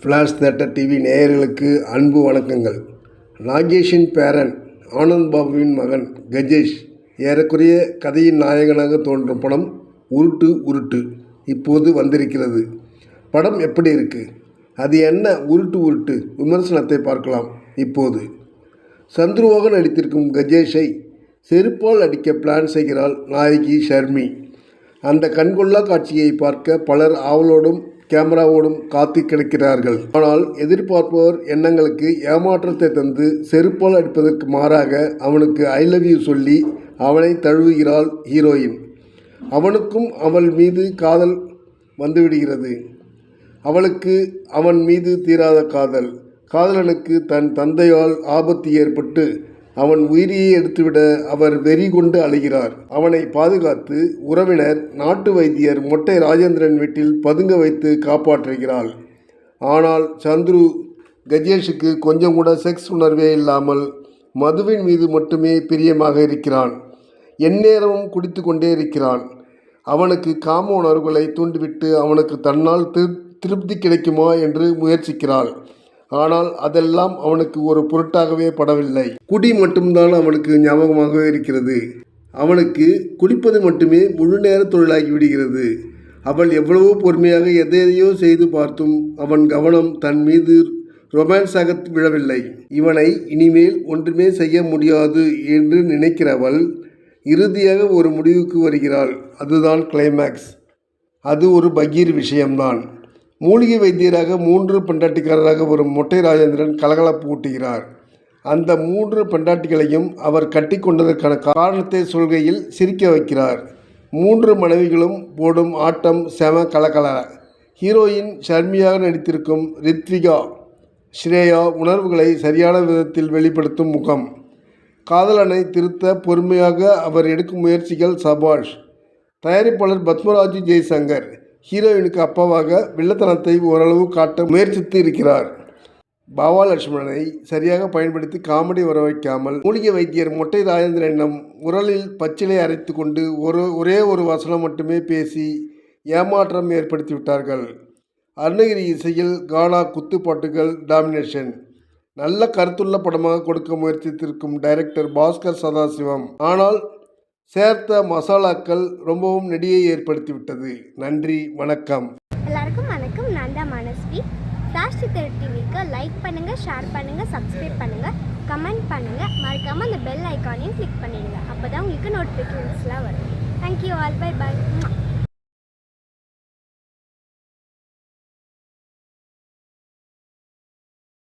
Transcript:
Flash theatre TV நேயர்களுக்கு அன்பு வணக்கங்கள். நாகேஷின் பேரன் ஆனந்த் பாபுவின் மகன் கஜேஷ் ஏறக்குறைய கதையின் நாயகனாக தோன்றும் படம் உருட்டு உருட்டு இப்போது வந்திருக்கிறது. படம் எப்படி இருக்குது அது என்ன உருட்டு உருட்டு? விமர்சனத்தை பார்க்கலாம் இப்போது. சந்துருவாக நடித்திருக்கும் கஜேஷை செருப்பால் அடிக்க பிளான் செய்கிறாள் நாயகி ஷர்மி. அந்த கண்கொள்ளா காட்சியை பார்க்க பலர் ஆவலோடும் கேமராவோடும் காத்து கிடக்கிறார்கள். ஆனால் எதிர்பார்ப்பவர் எண்ணங்களுக்கு ஏமாற்றத்தை தந்து செருப்பால் அடிப்பதற்கு மாறாக அவனுக்கு ஐ லவ் யூ சொல்லி அவனை தழுவுகிறாள் ஹீரோயின். அவனுக்கும் அவள் மீது காதல் வந்துவிடுகிறது. அவளுக்கு அவன் மீது தீராத காதல். காதலனுக்கு தன் தந்தையால் ஆபத்து ஏற்பட்டு அவன் உயிரியை எடுத்துவிட அவர் வெறி கொண்டு அழுகிறார். அவனை பாதுகாத்து உறவினர் நாட்டு வைத்தியர் மொட்டை ராஜேந்திரன் வீட்டில் பதுங்க வைத்து காப்பாற்றுகிறாள். ஆனால் சந்துரு கஜேஷுக்கு கொஞ்சம் கூட செக்ஸ் உணர்வே இல்லாமல் மதுவின் மீது மட்டுமே பிரியமாக இருக்கிறான். எந்நேரமும் குடித்து கொண்டே இருக்கிறான். அவனுக்கு காம உணர்வுகளை தூண்டிவிட்டு அவனுக்கு தன்னால் திரு திருப்தி கிடைக்குமா என்று முயற்சிக்கிறாள். ஆனால் அதெல்லாம் அவனுக்கு ஒரு பொருட்டாகவே படவில்லை. குடி மட்டும்தான் அவனுக்கு ஞாபகமாகவே இருக்கிறது. அவனுக்கு குடிப்பது மட்டுமே முழு நேர தொழிலாகி விடுகிறது. அவள் எவ்வளவோ பொறுமையாக எதையோ செய்து பார்த்தும் அவன் கவனம் தன் மீது ரொமான்ஸாக விழவில்லை. இவனை இனிமேல் ஒன்றுமே செய்ய முடியாது என்று நினைக்கிறவள் இறுதியாக ஒரு முடிவுக்கு வருகிறாள். அதுதான் கிளைமேக்ஸ் அது ஒரு பகீர் விஷயம்தான். மூலிகை வைத்தியராக மூன்று பெண்டாட்டிக்காரராக வரும் மொட்டை ராஜேந்திரன் கலகலப்பு ஊட்டுகிறார் அந்த மூன்று பெண்டாட்டிகளையும் அவர் கட்டி கொண்டதற்கான காரணத்தை சொல்கையில் சிரிக்க வைக்கிறார். மூன்று மனைவிகளும் போடும் ஆட்டம் செம கலகல. ஹீரோயின் ஷர்மியாக நடித்திருக்கும் ரித்விகா ஸ்ரேயா உணர்வுகளை சரியான விதத்தில் வெளிப்படுத்தும் முகம். காதலனை திருத்த பொறுமையாக அவர் எடுக்கும் முயற்சிகள் சபாஷ். தயாரிப்பாளர் பத்மராஜு ஜெய்சங்கர் ஹீரோயினுக்கு அப்பாவாக வில்லத்தனத்தை ஓரளவு காட்ட முயற்சித்து இருக்கிறார் பாவா லட்சுமணனை சரியாக பயன்படுத்தி காமெடி வர வைக்காமல் மூலிகை வைத்தியர் மொட்டை ராஜேந்திரனிடம் உரலில் பச்சிலை அரைத்து கொண்டு ஒரு ஒரே ஒரு வசனம் மட்டுமே பேசி ஏமாற்றம் ஏற்படுத்தி விட்டார்கள். அருணகிரி இசையில் கானா குத்துப்பாட்டுகள் டாமினேஷன். நல்ல கருத்துள்ள படமாக கொடுக்க முயற்சித்திருக்கும் டைரக்டர் பாஸ்கர் சதாசிவம். ஆனால் சேர்த்த மசாலாக்கள் ரொம்பவும் நெடியை ஏற்படுத்திவிட்டது. நன்றி வணக்கம். எல்லாருக்கும் வணக்கம். நான் தான் மனஸ்வி. ஃப்ளாஷ் டிவிக்கு லைக் பண்ணுங்கள் ஷேர் பண்ணுங்கள் சப்ஸ்கிரைப் பண்ணுங்கள் கமெண்ட் பண்ணுங்கள் மறக்காமல் அந்த பெல் ஐக்கானையும் கிளிக் பண்ணிடுங்க. அப்போ தான் உங்களுக்கு நோட்டிஃபிகேஷன்ஸ்லாம் வரும். Thank you all by by